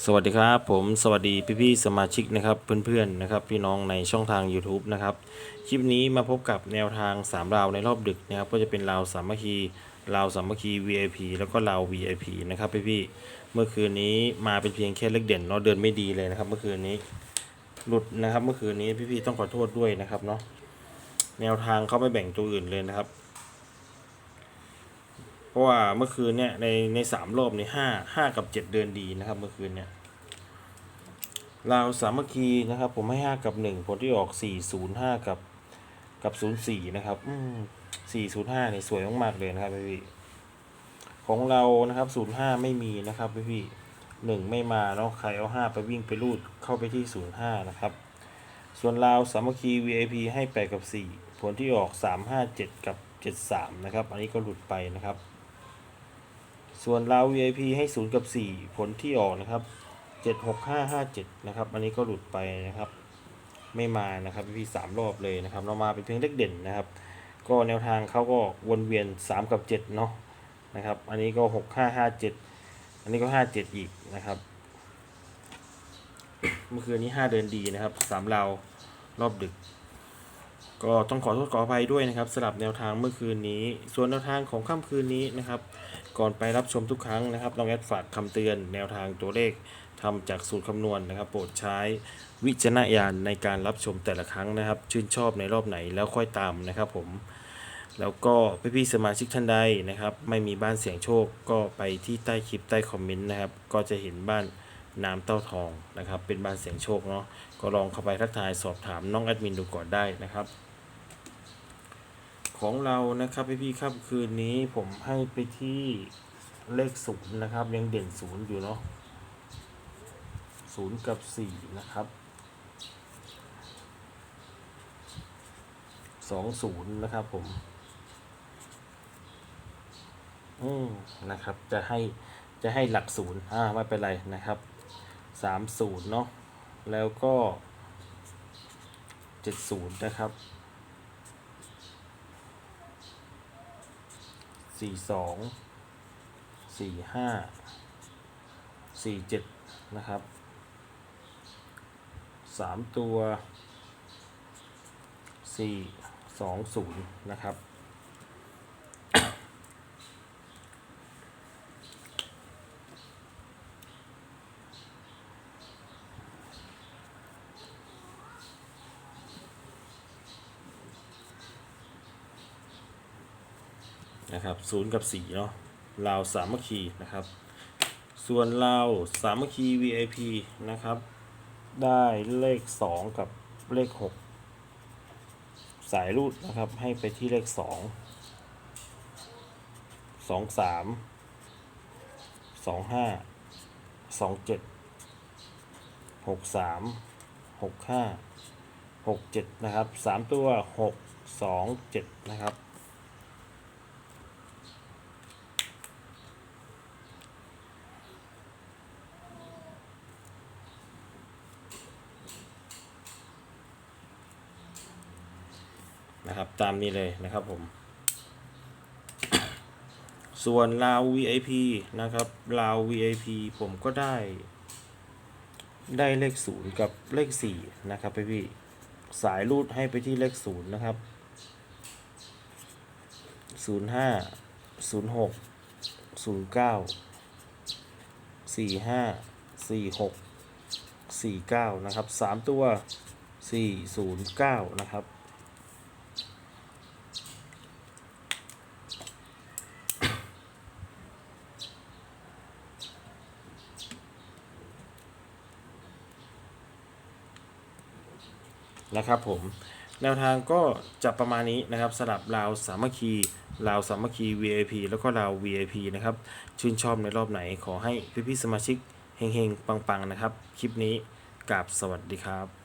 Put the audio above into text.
สวัสดีครับผมสวัสดีพี่ๆสมาชิกนะครับเพื่อนๆนะครับพี่น้องในช่องทาง YouTube นะครับคลิปนี้มาพบกับแนวทาง3ราวในรอบดึกนะครับก็จะเป็นราวสามัคคีราวสามัคคี VIP แล้วก็ราว VIP นะครับพี่ๆเมื่อคืนนี้มาเป็นเพียงแค่เล็กเด่นเนาะเดินไม่ดีเลยนะครับ เมื่อคืนนี้หลุดนะครับ เมื่อคืนนี้พี่ๆต้องขอโทษด้วยนะครับเนาะแนวทางเขาไม่แบ่งตัวอื่นเลยนะครับ เพราะว่าเมื่อคืนเนี่ยในในสามรอบในห้าห้ากับเจ็ดเดินดีนะครับ เมื่อคืนเนี่ยลาวสามัคคีนะครับ ผมให้ห้ากับหนึ่งผลที่ออกสี่ศูนย์ห้ากับกับศูนย์สี่นะครับสี่ศูนย์ห้าเนี่ยสวยมากๆเลยนะครับพี่พี่ของเรานะครับศูนย์ห้าไม่มีนะครับพี่พี่หนึ่งไม่มาเนาะใครเอาห้าไปวิ่งไปรูดเข้าไปที่ศูนย์ห้านะครับ ส่วนลาวสามัคคี VIP ให้แปดกับสี่ผลที่ออกสามห้าเจ็ดกับเจ็ดสามนะครับ อันนี้ก็หลุดไปนะครับ ส่วนราว VIP ให้0กับ 4 ผลที่ออกนะครับ76557นะครับ อันนี้ก็หลุดไปนะครับ ไม่มานะครับพี่สามรอบเลยนะครับ เรามาเป็นเพียงเลขเด่นนะครับ ก็แนวทางเขาก็วนเวียน 3 กับ7เนาะนะครับ อันนี้ก็ 6557 อันนี้ก็ 57 อีกนะครับ เมื่อคืนนี้ 5 เดินดีนะครับสามราวรอบดึก ก็ต้องขอโทษขออภัยด้วยนะครับสำหรับแนวทางเมื่อคืนนี้ ส่วนแนวทางของค่ำคืนนี้นะครับ ก่อนไปรับชมทุกครั้งนะครับน้องแอดฝากคำเตือนแนวทางตัวเลขทำจากสูตรคำนวณนะครับ โปรดใช้วิจารณญาณในการรับชมแต่ละครั้งนะครับ ชื่นชอบในรอบไหนแล้วค่อยตามนะครับผมแล้วก็พี่ๆสมาชิกท่านใดนะครับ ไม่มีบ้านเสียงโชคก็ไปที่ใต้คลิปใต้คอมเมนต์นะครับ ก็จะเห็นบ้านน้ำเต้าทองนะครับ เป็นบ้านเสียงโชคเนาะก็ลองเข้าไปทักทายสอบถามน้องแอดมินดูก่อนได้นะครับ ของเรานะครับพี่พี่ๆครับคืนนี้ผมให้ไปที่เลขศูนย์นะครับ ยังเด่นศูนย์อยู่เนาะศูนย์กับสี่นะครับสองศูนย์นะครับผม อืมนะครับ จะให้จะให้หลักศูนย์อ่าไม่เป็นไรนะครับสามศูนย์เนาะแล้วก็เจ็ดศูนย์นะครับ สี่สองสี่ห้าสี่เจ็ดนะครับสามตัวสี่สองศูนย์นะครับ นะครับศูนย์กับสี่เนาะลาวสามัคคีนะครับ ส่วนลาวสามัคคี VIP นะครับ ได้เลขสองกับเลขหกสายรูดนะครับให้ไปที่เลขสองสองสามสองห้าสองเจ็ดหกสามหกห้าหกเจ็ดนะครับสามตัวหกสองเจ็ดนะครับ นะครับ ตามนี้เลยนะครับผม ส่วนลาว VIP นะครับลาว VIP ผมก็ได้ ได้เลขศูนย์กับเลขสี่นะครับพี่พี่สายรูดให้ไปที่เลขศูนย์นะครับศูนย์ห้าศูนย์หกศูนย์เก้าสี่ห้าสี่หกสี่เก้านะครับสามตัวสี่ศูนย์เก้านะครับ นะครับผมแนวทางก็จะประมาณนี้นะครับสลับราวสามัคคีราวสามัคคี VIP แล้วก็ราว VIP นะครับชื่นชอบในรอบไหนขอให้พี่ๆสมาชิกเฮงๆ ปังๆ นะครับ คลิปนี้กราบสวัสดีครับ